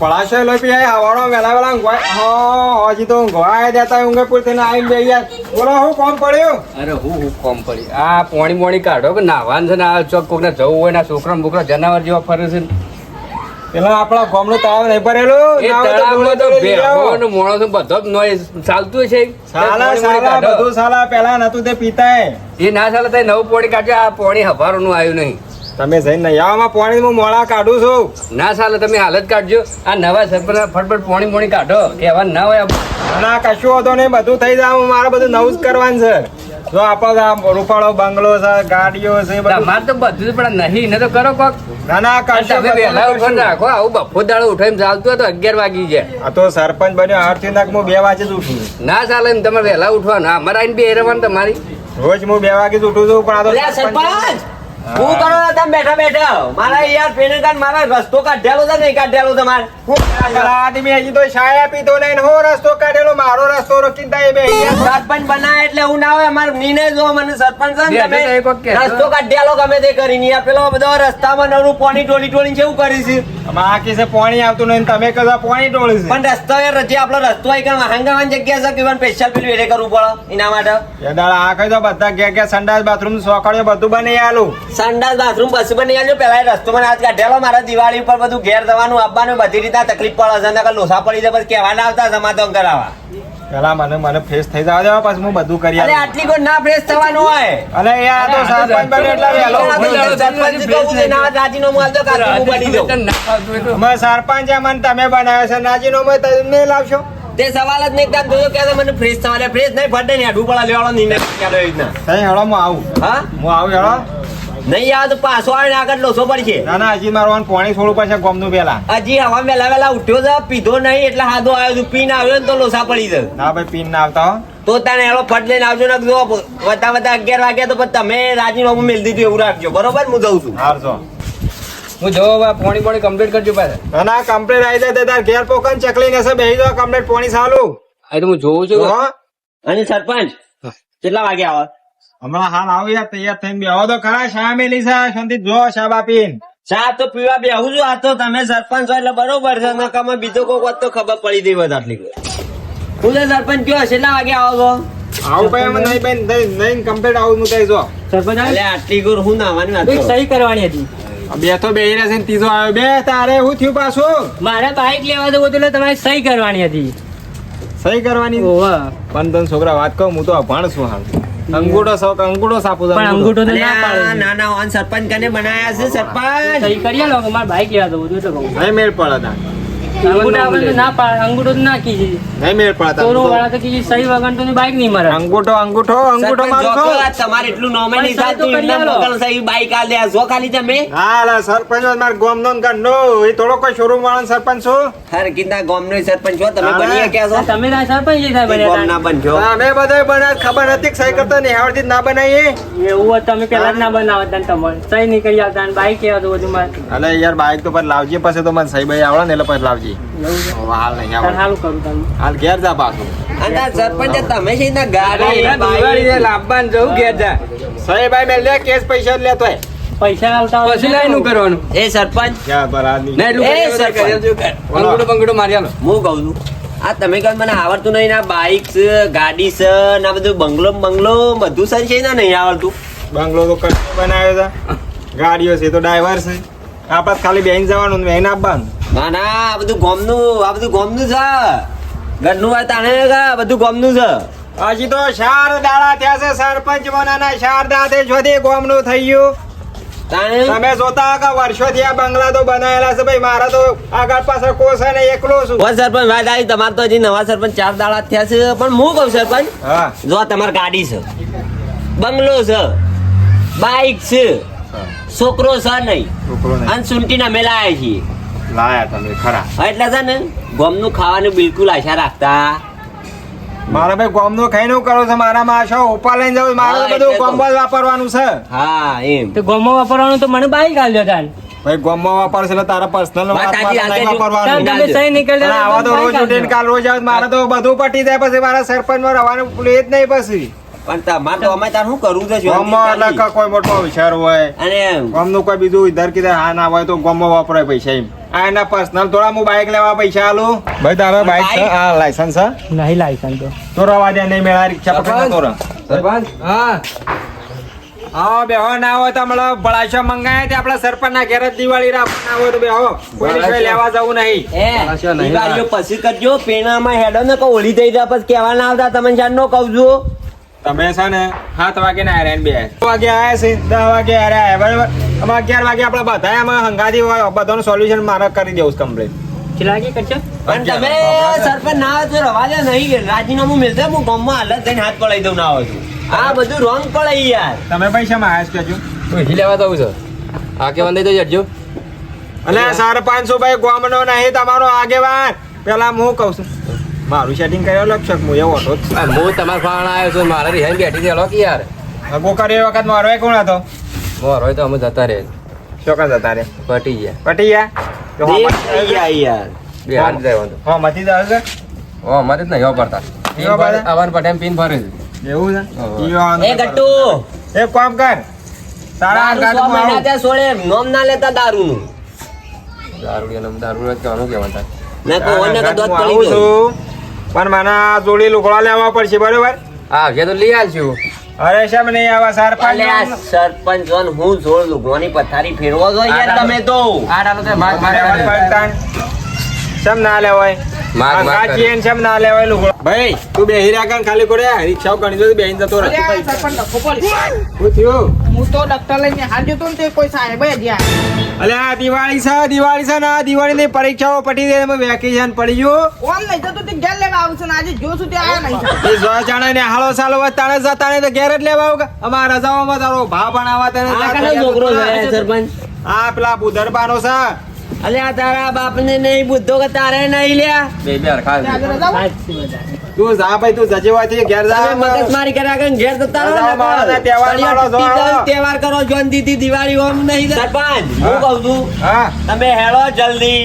પળાશો લો પી હવારો વેલા વેલા ઊંઘવાય હા હજી તો ઊંઘવાય દેતા ઊંઘે પૂરતી ને આવીને બે યાર બોલો હું કોમ પડ્યું? અરે હું હું કોમ પડી. આ પોણી પોણી કાઢો કે નાવાનું છે ને આ ચોક કોકને જવું હોય ના છોકરા બોકરા જનાવર જેવા ફરે છે પેલા આપણા ગામનું તળાવ નહીં ભરેલું? એ તો તળાવમાં તો ડોલે મોણો મોણસો બધો જ નોય ચાલતું છે સાલા સાલા બધું સાલા પેલા નતું તે પીતાય. એ ના સાલા તે નવું પોણી કાઢ્યો આ પોણી હભારનું આવ્યું નહીં. તમે જઈને નહીં પાણી હું મોળા કાઢું છું. ના ચાલે તમે હાલત કાઢજો. આ નવા સરપંચ ફટફટ પોણી પોણી કાઢો. કહેવા ના હોય ના કશું હતો નહીં બધું થઈ જાય. મારે બધું નવું જ કરવાનું છે. જો આપણે આ રૂપાળો બંગલો છે ગાડીઓ છે મારે તો બધું જ પણ નહીં ને તો કરો કોક. ના ના કશું તમે વહેલા ઉઠવા રાખો આવું બફો દાડો ઉઠાઈને ચાલતું હોય તો અગિયાર વાગી જાય. આ તો સરપંચ બન્યો આઠથી નાખ હું બે વાગે જ ઉઠું ના ચાલે એમ તમારે વહેલા ઉઠવાનું. અમારે આવીને બે રહેવાનું તમારી. રોજ હું બે વાગે જ ઉઠું છું પણ આ તો સરપંચ! હું કરો છો તમે બેઠા બેઠા. મારા યાર પેનકાન મારા રસ્તો કાઢેલો છે નહીં કાઢેલો તમારે આદમી હજી તો છાયા પીતો નહીં હો હું રસ્તો કાઢેલો મારો રસ્તો રોકીને તાય બે સરપંચ બનાય એટલે હું ના હોય અમારે નીને જો મને સરપંચ છે તમે. રસ્તો કાઢેલો ગમે તે કરીને યાર પેલો બધો રસ્તામાં નવરું પાણી ટોળી ટોળી કેવું કરીશ? આમાં આ કિસ્સે પાણી આવતું નહીં તમે કદા પાણી ટોળ્યું છે. પણ રસ્તો યાર રચી આપણો રસ્તો હોય કે હાંગાવાની જગ્યા છે કે સ્પેશિયલ પેલું એટલે કરવું પડે એના માટે? એ દાડા આ કઈ તો બધા ગયા ગયા સંડાસ બાથરૂમ સોકડીઓ બધું બની આલું. સંડાસ બાથરૂમ બસ બની આલ્યો પેલા રસ્તો મને આજ કાઢેલો મારા દિવાળી ઉપર બધું ઘેર જવાનું આવવાનું બધી રીતના તકલીફ પડે છે. નકર લોસા પડી જાય પછી કહેવાના આવતા તો કરાવવા. પેલા મને મને ફ્રેશ થઈ જવા દેવા પછી હું બધું કરી અરે આટલી કોઈ ના ફ્રેશ થવાનું હોય. અલે યાર આ તો સરપંચ બન્યો એટલે વેલો તો સરપંચ કહું છે, ના રાજીનામું આલજો, કાં તો હું બની તો. અમે સરપંચ મને તમે બનાવ્યો છે નાજીનો મેં તમે લાવશો. તે સવાલ જ નહીં કામ જોયો કે મને ફ્રેશ થવા દે. ફ્રેશ નહીં ફટે ને હેઠું પડા લેવાનો નિર્ણય કર્યો એ રીતના. તઈ હેળો હું આવું. હા? હું આવું હેળો નહીં આવે તો પાછો આવે ને આગળ લોસો પડશે. ના ના હજી મારું પાણી છોડવું પડશે ગોમનું પેલા હજી હવા મેલા વેલા ઉઠ્યો છે પીધો નહીં એટલે હાદો આવ્યો છું. પીન આવ્યો ને તો લોસા પડી જાય. ના ભાઈ પીન ના આવતા તો તને એનો ફટ લઈને આવજો ને જો વધતા વધતા અગિયાર વાગ્યા તો પછી તમે રાજીનામું મેળ દીધું એવું રાખજો. બરોબર? હું જઉં છું. હારજો. હું જો પોણી પોણી કમ્પ્લીટ કરજો પાછા. ના ના કમ્પ્લીટ આવી જાય તો તાર ઘેર પોકન ચકલી નસે બેહી દો કમ્પ્લેટ પોણી સાલું આ તો હું જોઉં છું. હો? અને સરપંચ કેટલા વાગે આવે? હમણાં હાલ આવો યાર તૈયાર થઈને બેહો. તો ખરા શા મેલી છે? શાંતિ જો શા બાપીન? ચા તો પીવા બેહું છું આ તો તમે સરપંચ છો એટલે બરોબર છે નકામાં બીજો કોઈ વાત તો ખબર પડી બધા. આટલી તું સરપંચ કયો કેટલા વાગે આવો છો? આવું ભાઈ અમે નહીં બેન નહીં નહીં કમ્પ્લેટ આવું હું જો. સરપંચ એટલે આટલી ગુર હું નાવાની વાત સહી કરવાની હતી. બે તો ને ત્રીજો આવ્યો. બે તારે હું થયું પાછું? મારે બાઇક લેવા હતું એટલે તમારે સહી કરવાની હતી. સહી કરવાની? પણ તને છોકરા વાત કહું હું તો અભણ છું હાલ. અંગૂઠો સો અંગૂઠો સાપુ પણ અંગૂઠો. તો ના પાડે. ના ના ઓન સરપંચ કને બનાયા છે સરપંચ? સહી કરી લો મારા બાઇક લેવા જવું હતું એટલે કહું મેળ પડે તો અંગૂઠો ના નહીં અંગૂઠો. અંગૂઠો અંગૂઠો સરપંચ જો મારું કહો, છો આ તમારે એટલું નોમિની પણ સાહેબ તો થતું કરી એમના આલો. મોકલ છે, બાઈક આ લે જો ખાલી તમે હા લા સરપંચ માર ગોમનો ને એ થોડો કોઈ શોરૂમ વાળો સરપંચ છું. હર કીધા ગામનો સરપંચ છો તમે હા. બનીએ છો? તમે ના સરપંચ સાહેબ ઈ ગામના બન્યા. બનજો અમે બધા બનાવ ખબર હતી કે સહી કરતા નહીં આવડતી ના બનાવીએ. એવું હોત તમે પેલા ના બનાવતા ને તમારે સહી નીકળી કરી આવતા બાઈક બાઇક બધું હતું અલે યાર બાઈક તો પર લાવજે પછી તો મને સહી ભાઈ આવડે ને એટલે પછી લાવજે. એવું હાલ નહીં તારે કરું તમે હાલ ઘેર જા પાછું. અને સરપંચ તમે છે ને ગાડી દિવાળી બાઈક. જવું ઘેર જા. સહી ભાઈ લે કેસ પૈસા જ લેતો પૈસા આવતા પછી લાઈનું કરવાનું? એ સરપંચ. ક્યાં પર આદમી ના એટલું એ સરપંચ. કરી આવજો. મારી આલો. હું કહું છું આ તમે કહો મને આવડતું નહીં ના બાઈક છે ગાડી છે ના બધું બંગલો બંગલો બધું સર છે ને નહીં આવડતું? બંગલો તો કચ્છ બનાવ્યો છે. ગાડીઓ છે તો ડ્રાઈવર છે. આપણે ખાલી બેન જવાનું બેન આપવાનું ના ના આ બધું ગોમનું આ બધું ગોમનું છે. ઘરનું હોય તાણે કે બધું ગોમનું છે? હજી તો ચાર દાડા થયા છે સરપંચ બનાના ચાર દાડે જોધી ગોમનું થઈ ગયું. તમે જોતા કે વર્ષોથી આ બંગલા તો બનાવેલા છે ભાઈ મારા તો આગળ પાછળ કોસ ને એકલો છું. બસ સરપંચ વાત આવી તમારે તો હજી નવા સરપંચ ચાર દાડા થયા છે પણ હું કહું સરપંચ હા. જો તમારી ગાડી છે બંગલો છે બાઈક છે છોકરો છે નહીં અને સુંટીના મેલાયા છીએ. લાયા તમે ખરા. એટલે છે ને ગોમનું ખાવાનું બિલકુલ આશા રાખતા. મારા ભાઈ ગોમનું ખાઈને કરો કરું મારા મારામાં આશા ઉપા લઈને જાઉં મારે બધું જ વાપરવાનું છે. હા એમ. તો ગોમાં વાપરવાનું તો મને બાઈક આલ્યો તાન. ભાઈ ગોમમાં વાપરશે એટલે તારા પર્સનલ તમે સહી નહીં આવા તો રોજ ઉઠીને કાલ રોજ આવે મારે તો બધું પટી જાય પછી મારા સરપંચમાં રહેવાનું પ્લે જ નહીં પછી. પણ તમારે તો અમે તાર શું કરવું છે ગામમાં એટલે કોઈ મોટો વિચાર હોય અને ગામનું કોઈ બીજું ઇધર કીધે હા ના હોય તો ગામમાં વાપરાય પૈસા એમ. આ એના પર્સનલ થોડા હું બાઇક લેવા પૈસા આલું? ભાઈ તારો બાઇક છે? હા લાયસન્સ છે? નહીં લાયસન્સ તો. તો રવા દે નહીં મેળા રિક્ષા પકડ તો સરપંચ? હા. હા બેહો ના હોય તો હમણાં બળાશો મંગાયા તે આપણા સરપંચના ઘેર જ દિવાળી રાખવાના હોય તો બેહો. કોઈ લેવા જવું નહીં. એ પાછા નહીં દિવાળીઓ પછી કરજો પેણામાં હેડો ને કહો ઓળી થઈ જાય પછી કહેવા ના આવતા તમે જાણ નો કહું છું. તમે છે ને સાત વાગે ના આર્યા બે વાગે આવ્યા છે દસ વાગે હારે બરાબર? અમે અગિયાર વાગે આપણે બધા એમાં હંગાથી હોય બધાનું સોલ્યુશન મારે કરી દેવું કમ્પ્લીટ ચલા કે પણ તમે સરપંચ ના આવે તો રવા દે નહીં રાજીનામું મિલશે હું ગામમાં હાલત જઈને હાથ પડાઈ દઉં ના આવે તો. આ બધું રોંગ પડે યાર. તમે પૈસામાં આયા છો કહેજો લેવા દઉં છો. આ કે વંદે તો જજો અને સરપંચ ભાઈ ગોમનો નહીં તમારો આગેવાન. પેલા હું કહું છું. મારું સેટિંગ કર્યો લક્ષક હું એવો હતો હું તમારા ફાણ આવ્યો છું મારે રિહાઈ બેઠી દેલો કે યાર? ગોકર એ વખત મારો એ કોણ હતો? મારો તો અમે જતા રહે ચોક્કસ જતા રહે પટી ગયા. પટી ગયા? તો હો દેખ થઈ ગયા યાર. બે જાય વાંધો હો મતી જાવ છે? હા મતી જ નહીં પડતા એવા આવન પટેમ પીન ફરે છે. એવું છે? એ ગટ્ટુ! એ કામ કર. તારા સો મહિના ત્યાં સોળે નોમ ના લેતા દારૂનું. દારૂ દારૂ જ કહેવાનું કહેવાનું ને કહો ઓને કે દોત પડી ગયું. પણ મને જોડી લુગડા લેવા પડશે બરોબર? આ ઘે તો લઈ આવજો. અરે શેમ નહીં આવા સરપંચ સરપંચ જોન હું જોડ લુગવાની પથારી ફેરવો છો યાર તમે તો આ તો માગ મારે શેમ ના લેવાય માગ માગ આ કાચી એને શેમ ના લેવાય લુગડા? ભાઈ તું બેહી રહ્યા ખાલી કોડે રિક્ષાઓ ગણી જો બેહીને જતો રહે. અલ્યા, પડી. શું થયું? હું તો ડોક્ટર લઈને હાલ્યો તો ને કોઈ સાહેબે જ અલે આ દિવાળી છે દિવાળી છે ને આ દિવાળીની પરીક્ષાઓ પટી ગઈ એમાં વેકેશન પડી ગયું. ઓમ નહીં જતું તે ઘેર લેવા આવશે ને આજે જોશું તે આયા નહીં એ સો જાણે ને હાલો સાલો વત તાણે જતા ને તો ઘેર જ લેવા આવું અમારા રજાઓમાં તારો ભાવ ભણાવવા તને આ કનો છોકરો છે સરપંચ? આ પેલા બુધરબાનો છે. અલે આ તારા બાપને નહીં બુદ્ધો કે તારે નહીં લ્યા. બે બે હરખા તે હોય? જા ભાઈ તું જજે વાથી ઘેર જા. મગજ મારી કર્યા કરીને ઘેર જતા રહો તહેવાર. તહેવાર કરો જોન દીદી દિવાળી ઓમ નહીં સરપંચ હું. કહું છું તમે હેળો જલ્દી.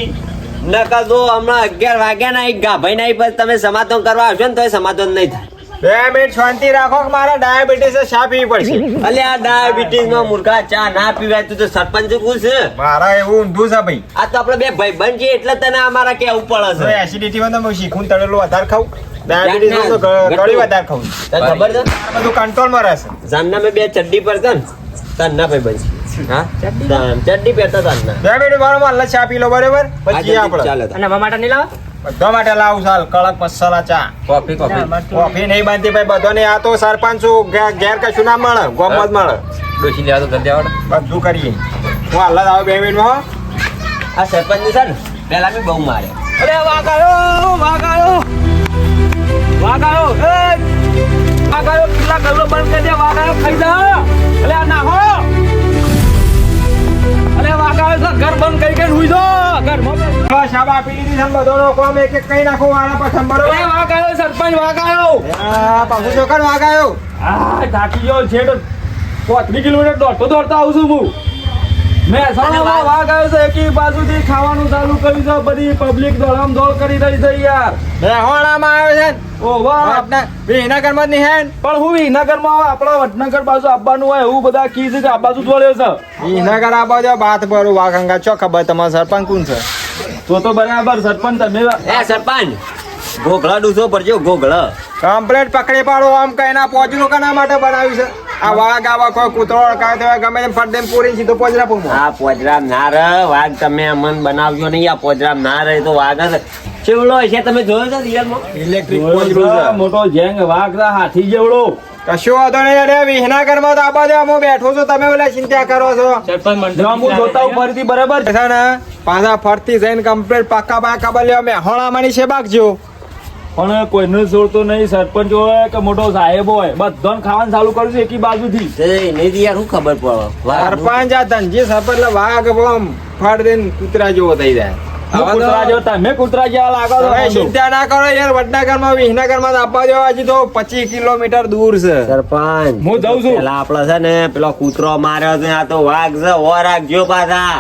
નકર તો હમણાં અગિયાર વાગ્યા ના એક ગાભાઈ ના પછી તમે સમાધાન કરવા આવશો ને તો સમાધાન નહીં થાય. બે મિનિટ શાંતિ રાખો કે મારા ડાયાબિટીસ ચા પીવી પડશે. અલે આ ડાયાબિટીસમાં મુર્ગા ચા ના પીવાય તું તો સરપંચ પૂછ મારા એવું ઊંધું છે ભાઈ. આ તો આપણે બે ભાઈબંધ છીએ એટલે તને અમારા કેવું પડે છે. એસિડિટી માં તો હું શીખું તળેલું વધારે ખાઉં. ડાયાબિટીસમાં તો ગળી વધારે ખાઉં. તને ખબર છે? બધું કંટ્રોલમાં રહેશે. જાનના મેં બે ચડ્ડી પર છે ને ભાઈ છીએ. હા? તાન- ચડ્ડી પહેરતા તારના બે મિનિટ મારો માલ ચા પી લો બરાબર. પછી આપણે. ચાલે અને અમારા માટે નહીં લાવો? બધા માટે લાવું સાલ કડક મસાલા ચા. Coffee coffee. કોફી નહીં બાંધતી ભાઈ બધાને આ તો સરપંચ છું. ઘેર કશું ના મળે. ગોમત મળે. ડોસી લેવા તો જલ્દી આવડે. બધું કરીએ. હું હાલ જ આવું બે મિનિટમાં હો. આ સરપંચની સર પેલા મેં બહુ મારે. અરે વાગાયો વાગાયો વાગાયો એ વાગાયો કેટલા ગલ્લો બંધ કરી દે. વાગાયો ખાઈ જા. અલે આ નાખો વાગાયો તો ઘર બંધ કરી કઈ હુઈ જો ઘરમાં શાબા આપી દીધી છે બધો બધોનો કોમ એક એક કઈ નાખો વાળા પર બરોબર એ વાગાયો સરપંચ વાગાયો આ પાછો જો વાગ વાગાયો આ થાકી ગયો છે તો પોત્રીસ કિલોમીટર દોડતો દોડતો આવું છું હું. મહેસાણામાં વાઘ આવ્યો છે એકી બાજુથી ખાવાનું ચાલુ કર્યું છે બધી પબ્લિક દોડામ દોડ કરી રહી છે યાર. મેહોણામાં આવ્યો છે વિનગરમાં નહીં હે પણ હું વિનગરમાં આપણા વડનગર બાજુ આવવાનું હોય એવું બધા કી છે કે આ બાજુ છે. વિનગર આ બાજુ બાત ભરું વાઘંગા ચો ખબર તમારો સરપંચ કોણ છે? તો તો બરાબર સરપંચ તમે એ સરપંચ ઘોઘળા ડૂસો ભરજો કમ્પ્લેટ પકડી પાડો આમ કઈ ના પોચરું કના માટે બનાવ્યું છે. આ વાઘ આવા કોઈ કૂતરો અડકાય તો ગમે તેમ ફટ દેમ પૂરી સીધો પોચરા પૂમો આ પોજરામ ના રે વાઘ તમે મન બનાવજો નહીં આ પોજરામ ના રહે તો વાઘ જ ચેવડો છે તમે જોયો છે રિયલમાં ઇલેક્ટ્રિક છે મોટો જેંગ વાઘ રા હાથી જેવડો. કશો વાંધો નહીં અરે વિહનાગરમાં તો આ દે હું બેઠો છું તમે ઓલા ચિંતા કરો છો. સરપંચ હું જોતા ઉપરથી બરાબર. છે ને પાછા ફરતી જઈને કમ્પ્લીટ પાકા પાકા બલ્યો મેં હોણામાંની છે બાગજો પણ કોઈને છોડતો નહીં સરપંચ હોય કે મોટો સાહેબ હોય બધાને ખાવાનું ચાલુ કરું છું એકી બાજુથી. નહીં યાર શું ખબર પડે? સરપંચ આ ધનજી સરપંચ એટલે વાઘ બમ ફાડ દઈને કૂતરા જેવો થઈ જાય. કૂતરા જેવા તમે કૂતરા જેવા લાગો છો ચિંતા ના કરો યાર વડનગરમાં વિહનગરમાં તો આપવા દેવા હજી તો પચીસ કિલોમીટર દૂર છે. સરપંચ હું જાઉં છું. પેલા આપડે છે ને પેલો કૂતરો માર્યો છે આ તો વાઘ છે ઓ રાખજો પાછા.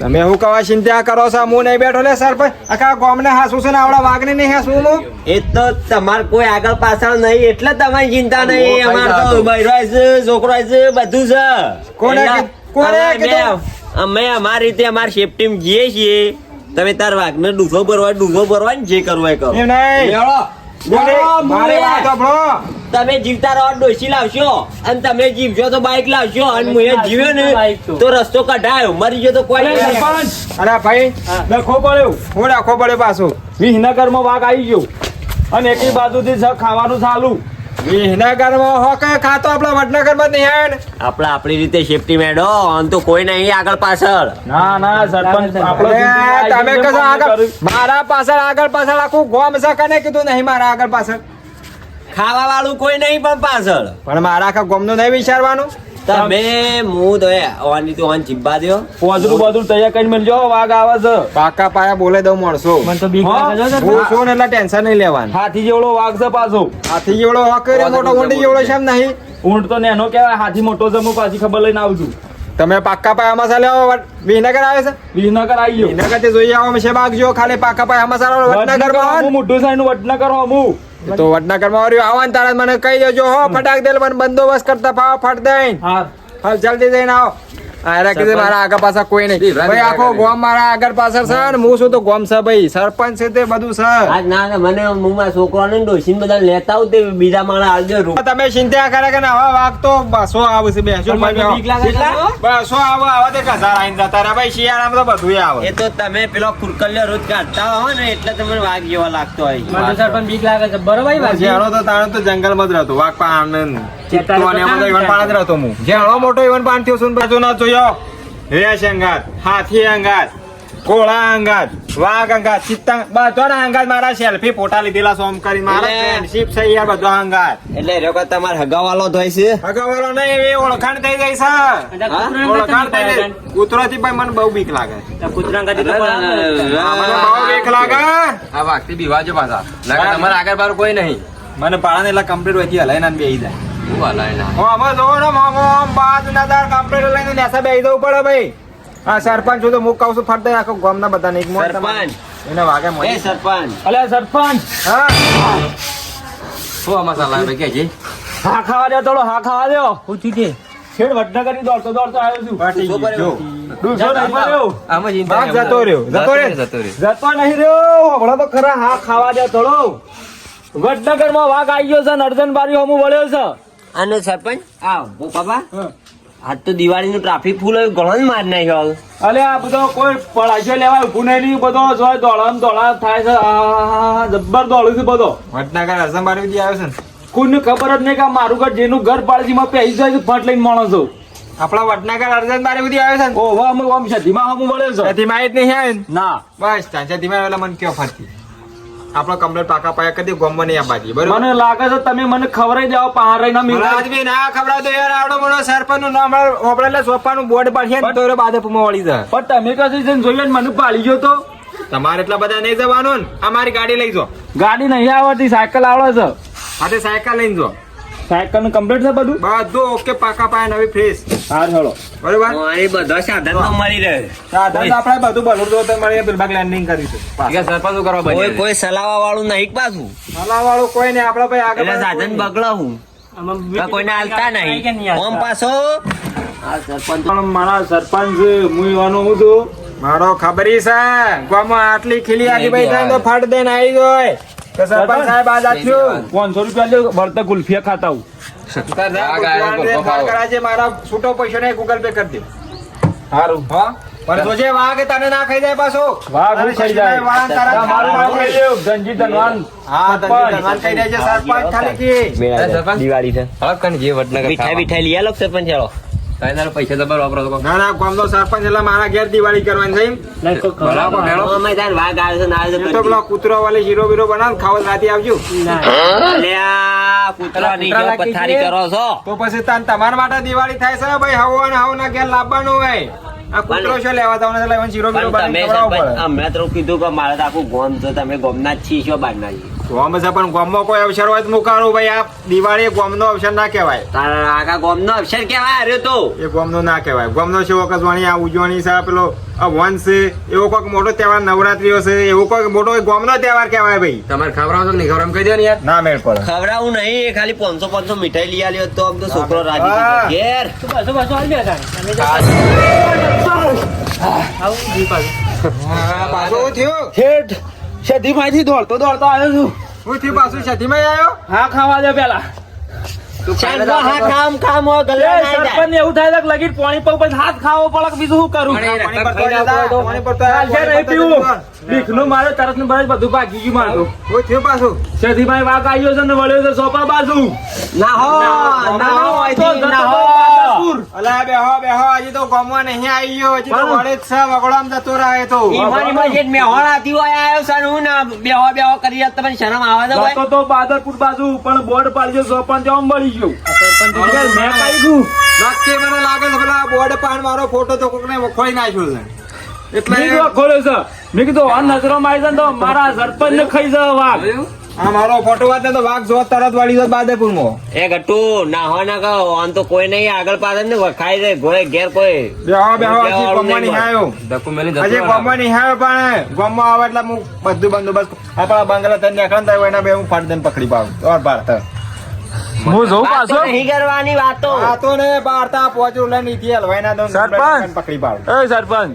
તમે હું કવા ચિંતા કરો છો? હું નહીં બેઠો લે સરપંચ. આખા ગામને હાસું છે ને આવડા વાઘને નહીં હાસું હું? એ તો તમાર કોઈ આગળ પાછળ નહીં એટલે તમારી ચિંતા નહીં. અમાર તો બૈરો છે છોકરો છે બધું છે. કોને કોને અમે- કીધું? અમે અમારી રીતે અમારી સેફટી જઈએ છીએ. તમે તાર વાઘને ડૂફો ભરવા ડૂફો ભરવા ને જે કરવા એ કરો નહીં. મારે વાત સાંભળો. તમે જીવતા રહો ડોસી લાવશો. અને તમે જીવશો તો બાઇક લાવશો. અને હું એ જીવ્યો ને તો. રસ્તો કઢાયો. મરી ગયો તો કોઈ અરે ભાઈ લખો પડ્યો. હું રાખો પાછો. વિહનગરમાં વાઘ આવી ગયો. અને એકી બાજુથી ખાવાનું ચાલુ. વિહનગરમાં હો કે ખાતો આપણા વડનગરમાં નહીં આવે ને. આપણે આપણી રીતે સેફટી મેડો અને તો કોઈ નહીં આગળ પાછળ. ના ના સરપંચ આપણે તમે કશો આગળ મારા પાછળ આગળ પાછળ આખું ગોમ સકને કીધું નહીં મારા આગળ પાછળ? ખાવા વાળું કોઈ નહીં પણ પાછળ. પણ મારા આખા ગોમનું નહીં વિચારવાનું? તમે હું તો અવાની તો ઓન ચીબા દો પોજરું બોજરું તૈયાર કરીને મેલજો વાઘ આવે છે. પાકા પાયા બોલે દઉં મળશો મને તો બીક લાગે છે હું છું ને એટલે ટેન્શન નહીં લેવાનું. હાથી જેવડો વાઘ છે પાછો. હાથી જેવડો હક રે મોટો ઊંટ જેવડો છે. એમ નહીં. ઊંટ તો નેનો કહેવાય હાથી મોટો છે હું પાછી ખબર લઈને આવું છું તમે પાકા પાયા મસાલા આવો વડ- આવે છે? વિનગર આવી ગયો. વિનગરથી જોઈ આવો છે બાગજો ખાલી પાકા પાયા મસાલા વડનગરમાં હું મોટું સાઈન વડનગર હું તો વડનગરમાં આવ્યું આવન તારા મને કહી દેજો હો ફટાક દેલ મને બંદોબસ્ત કરતા ફાવ ફટ દઈ હા. જલ્દી જઈને આવો. આયરા કીધું મારા આગળ પાછા કોઈ નહીં. ભાઈ આખો ગોમ મારા આગળ પાછળ છે ને હું શું તો ગોમ છે ભાઈ? સરપંચ છે તે બધું છે. આજ ના ના મને મુંબઈ છોકરાને ડોસીને બધા લેતા આવું તે બીજા માણસ આવજો રૂ તમે ચિંતા કરે કે ના હવે વાઘ તો બસો બેસો લાગે છે તો? બસો આવો આવો તે કસાર આઈને જતા રે ભાઈ શિયાળામાં તો બધું આવે. એ તો તમે પેલો કુરકલ્યો રોજ કાઢતા હો ને એટલે તમને વાઘ જેવા લાગતો હોય. મને સરપંચ બીક લાગે છે. બરોબર ભાઈ શિયાળો તો તાણો તો જંગલમાં જ રહેતો વાઘ પા આનંદ ચિત્તો અને એમાં તો ઈવન પાણ જ રહેતો હું. જ્યાળો મોટો ઈવન પાણ થયો છું બાજુ ના જોયો. રેશ અંગાત હાથી અંગાત કોળા અંગાત વાઘ અંગાત ચિત્તા બધાના અંગાત મારા સેલ્ફી ફોટા લીધેલા સોમ કરી મારા એટલે- છે યાર બધા અંગાત. એટલે એ લોકો તમારે હગાવાલો થાય છે? અગાવાળો નહીં એવી ઓળખાણ થઈ જાય છે. ઓળખાણ થઈ જાય કૂતરોથી ભાઈ મને બહુ બીક લાગે. કૂતરા કાઢી પણ મને બહુ બીક લાગે. આ વાઘથી બીવાજો પાછા. નકર તમારે આગળ બાર કોઈ નહીં. મને પાણા એટલે કમ્પ્લીટ હોય હલાઈ ના બે જાય. હલાય ના આમાં જોવો ને આમ આમ બાજ નદાર કમ્પ્લીટ લઈને નેસા બેહી જવું પડે ભાઈ. હા સરપંચ તો હું કહું છું ફરતે આખો ગામના બધા એક સરપંચ. એને વાગે એ સરપંચ. અલે સરપંચ. હા. શું આમાં મસાલા ભાઈ કે જી? હા ખાવા દે થોડો હા ખાવા દે પૂછી દે. છેડ વડનગરની દોડતો દોડતો આવ્યો છું. પાટી જો. ડૂસો નહીં પડ્યો આમાં જ વાઘ જતો રહ્યો, જતો રહ્યો. જતો રહ્યો. જતો નહીં રહ્યો. હમણાં તો ખરા હા ખાવા દે થોડો વડનગરમાં વાઘ આવી ગયો છે નર્જન બારી હમું વળ્યો છે. અને સરપંચ આ ઓ બાબા. આજ તો દિવાળીનું ટ્રાફિક ફૂલ હોય ઘણો જ માર નાખ્યો અલે આ બધો કોઈ પડાશો લેવાય ઉભું નહીં નહીં બધો જોય દોડમ દોડા થાય છે. આ જબ્બર દોડું છે બધો. વડનગર અરસંબારી બધી આવ્યો છે ને? કોઈને ખબર જ નહીં કે મારું ઘર જેનું ઘર પાડજીમાં પહેરી જાય છે ફટ લઈને માણસો આપણા વડનગર અરસંબારી બધી આવ્યો છે ને? ઓ વાહ આમ ધીમા હમું મળ્યો છે. ત્યાંથી જ નહીં આવે ના? બસ ત્યાં ધીમા એટલે મને કયો ફરતી. આપણો કમ્પ્લેટ પાકા પાયા કદી ગોમમાં નહીં આપવાતી બરોબર? મને લાગે છે તમે મને ખવરાઈ જાઓ પહાડ ના મને આજમી ના ના ખવડાવતો યાર આવડો મને સરપંચનું નામ એટલે સોપાનું બોર્ડ પાડીએ ને તો બાદપમાં વળી જાય. પણ તમે કશું જઈને જોઈએ ને મને પાડી ગયો તો? તમારે એટલા બધા નહીં જવાનું ને અમારી ગાડી લઈ જો. ગાડી નહીં આવડતી સાયકલ આવડે છે. હાથે સાયકલ લઈને જો. સાયકલ કમ્પ્લીટ છે બધું? બધું ઓકે પાકા પાયા નવી ફ્રેશ હા ચલો બરોબર? એ બધા સાધન તો મળી રહે. સાધન તો આપણે બધું બલુર તો તો મળીએ પેલબાગ લેન્ડિંગ કરીશું કે સરપંચ કરવા કોઈ કોઈ સલાવા વાળું નહીં પાછું? સલાવા વાળું કોઈ નહીં આપણે ભાઈ આગળ સાધન બગડો હું કોઈને હાલતા નહીં? ઓમ પાછો. આ સરપંચ. પણ મારા સરપંચ હું એવાનો હું છું? મારો ખબરી છે. ગામમાં આટલી ખીલી આગી ભાઈ તો ફાટ દઈને આવી ગયો તો સરપંચ સાહેબ આજ આપ્યું પાંચસો રૂપિયા લે ગુલ્ફિયા ખાતા હું વાઘ આવ્યો, ગોળો ખાવો. કરાજે મારા છૂટો પૈસો ને ગૂગલ પે કરી દે. સારું હા. પણ જોજે વાઘ તને ના ખાઈ જાય પાછો. વાઘ હું ખાઈ જાય. શશીભાઈ તારા મારું નામ ખાવાનું લ્યો, ધનજી ધનવાન. હા તને ધનવાન ખાઈ જાય છે સરપંચ ખાલી કી. દિવાળી છે. હળપ જે વડનગર મીઠાઈ. બીઠાઈ લઈ આલો સરપંચ ચાલો તારે પૈસા જબર વાપરો તો ના ના ગામનો સરપંચ એટલે મારા ઘેર દિવાળી કરવાની છે બરાબર. અમે તાર વાગ આવે છે ના આવે તો પેલો કૂતરો વાળી શીરો બીરો બનાવ ખાવ રાતે આવજો. ના. અલ્યા કૂતરા જો પથારી કરો છો. તો પછી તાન તમાર માટે દિવાળી થાય છે ભાઈ હવો અને હવો ના ઘેર લાવવાનું હોય. આ કૂતરો છો લેવા તો છે? એટલે શીરો બીરો પણ તમે સરપંચ તો કીધું કે મારે તો આખું ગોમ તો તમે ગોમના જ છીએ છો બહારના છીએ? ગોમ છે પણ ગોમમાં કોઈ અવસર હોય તો મુકારો ભાઈ આ દિવાળી ગોમનો અવસર ના કહેવાય. તારા આખા ગોમનો અવસર કહેવાય અરે તો. એ ગોમનો ના કહેવાય. ગોમનો છે વખત આ ઉજવણી છે પેલો છે એવો કોઈક મોટો તહેવાર નવરાત્રીઓ છે એવો કોઈક મોટો ગોમનો તહેવાર કહેવાય ભાઈ. તમારે ખબર તો નહીં ખબર કહી દો ને યાર. ના મેળ પડે. ખવડાવું નહીં એ ખાલી પાંચસો પાંચસો મીઠાઈ લઈ આવ્યો તો આમ તો છોકરો રાજી ઘેર. બસો બસો આવું પાછો. થયો? ઠેઠ સધીમાંથી દોડતો દોડતો આવ્યો છું. હું થી પાછું છઠ્ઠીમાં આવ્યો? હા ખાવા દે પેલા. સોપા બાજુ ના હો. અલા બેહો બેહો આજે તો ગોમમાં નહીં આવી ગયો હજી તો વડે જ છે વગડામ જતો રહે તો. ઈમાન ઈમાન જે મેહોણ આતી હોય આયો છે હું ના બેહો બેહો કરી રહ્યા તમને શરમ આવે છે ભાઈ? તો બાદરપુર બાજુ પણ બોર્ડ પાડજો સરપંચ જવા મળી ગયું. યાર, મેં કાઈ ગયું નક્કી મને લાગે છે પેલા બોર્ડ પાન મારો ફોટો તો કોકને વખોઈ નાખ્યો છે. એટલે મેં કીધું ખોલ્યો છે. મેં કીધું આ નજરોમાં આવી છે ને તો મારા સરપંચ ને ખાઈ જવા વાઘ? આ મારો ફોટો વાત ને તો વાઘ જોત તરત વાળી જોત બાદેપુરમાં. એ ગટ્ટુ ના હો ના કહો આમ તો કોઈ નહીં આગળ પાછળ ને વખાઈ દે ઘોડે ઘેર કોઈ. બેહો બેહો હજી ગોમમાં નહીં આવ્યો. ધક્કો મેલી જતો હજી ગમવા ગોમમાં નહીં આવ્યો પણ ગમવા આવે એટલે હું બધું બંદોબસ્ત આપણા બંગલા તને નીકળે ને એના બે હું ફાડ દઈને પકડી પાડું. ઓર ભારત હું જોઉં વાતો પાછો? નહીં કરવાની વાતો. વાતો ને બારતા પહોંચ્યું એટલે નીથી હલવાઈ ના દઉં સરપંચ. પકડી પાડું. એ સરપંચ!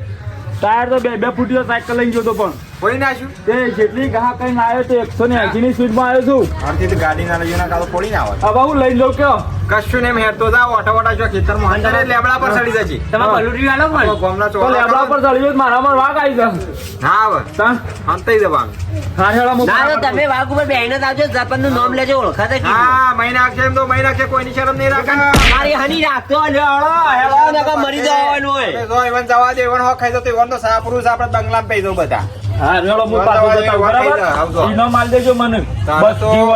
ટાયર તો બે બે ફૂટ્યો સાયકલ લઈ ગયો તો પણ. ફોડી નાખ્યું તે જેટલી ઘા કઈ આવ્યો તો એકસો ને એસી ની સ્પીડમાં આવ્યો છું. આમથી તો ગાડી ના લઈ કાતો ફોડી ના આવે હવે હું લઈ લઉં કયો? કશું ને હેરતો જાવ ઓટા વોટા જો ખેતરમાં અંદર લેબડા પર ચડી જશે તમે બલુરી વાળો પણ ગોમના ચોલા લેબડા પર ચડી ગયો મારા મારામાં વાઘ આવી જશે ના હવે. તા હંતઈ દેવાનું ના તો મૂકી તમે વાઘ ઉપર બેહીને આવજો સરપંચનું નામ લેજો ઓળખાતા હા મહિના છે એમ તો મહિના છે કોઈની શરમ નહીં રાખે. મારી હાની રાખતો લ્યો, હળો હેળો નકર મરી જવાનું હોય. જો ઈવન જવા દે ઈવન હો ખાઈ જતો ઈવન તો સાપરું છે આપણે બંગલામાં પૈસો બધા. હા રેડો હું વાંધો પાછું વાંધો બતાવું, વાંધો આવજો. બરાબર ઈનો માલ દેજો મને. બસ તો- જીવ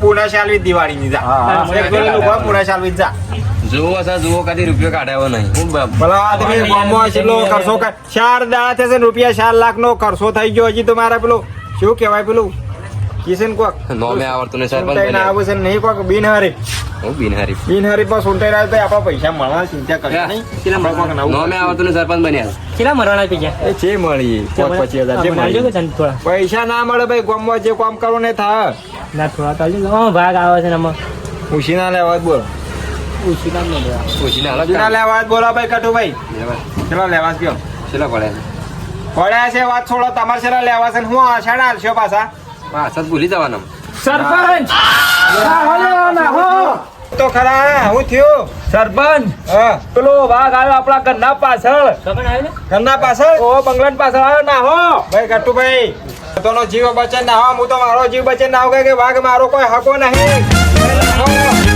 પુના શાલવી દિવાળીની જા. હા, પુના શાલવી જા. જુઓ છે જુઓ કદી રૂપિયો કાઢ્યો નહીં. હું ભલા ચાર દાડા થશે રૂપિયા ચાર લાખ નો ખર્ચો થઈ ગયો હજી તો મારા પેલું શું કહેવાય પેલું? કિશન કોક? નોમે આવડતું ને સરપંચ. આવું છે નહીં કોક? બિનહરીફ હું બિનહરીફ. બિનહરીફમાં સુંટાઈ રહ્યો તો આપણા પૈસા મળવા ચિંતા કરી નહીં. આપણે કોક નવું નોમે આવડતું ને સરપંચ બન્યા. કેટલા મરવાના પી ગયા એ છે મળી પાંચ પચીસ હજાર જે મળી કે તને થોડા. પૈસા ના મળે ભાઈ ગામમાં જે કામ કરો ને થા ના થોડા તો ભાગ આવે છે ને ઉશી ના લેવા બોલ બોલો. ઓછી નામ નહીં દેવા પૂછીને ના લેવા? જ ભાઈ કટુ ભાઈ લેવા. ચલો લેવા ગયો કયો છેલ્લો પડે પડ્યા છે વાત છોડો તમારે છેલ્લા લેવા છે ને હું આષાઢ હાલશો પાછા. પાછા જ ભૂલી જવાના સરપંચ. તો ખરા હું થયું? સરપંચ! હા. પેલો વાઘ આવ્યો આપણા ઘરના પાછળ. ઘરના પાછળ? ઓ બંગલા પાછળ આવ્યો. નાહો ભાઈ ગટુભાઈ ભાઈ તોનો જીવ બચે ના હો હું તો મારો જીવ બચે ના હો કે વાઘ મારો કોઈ હકો નહીં.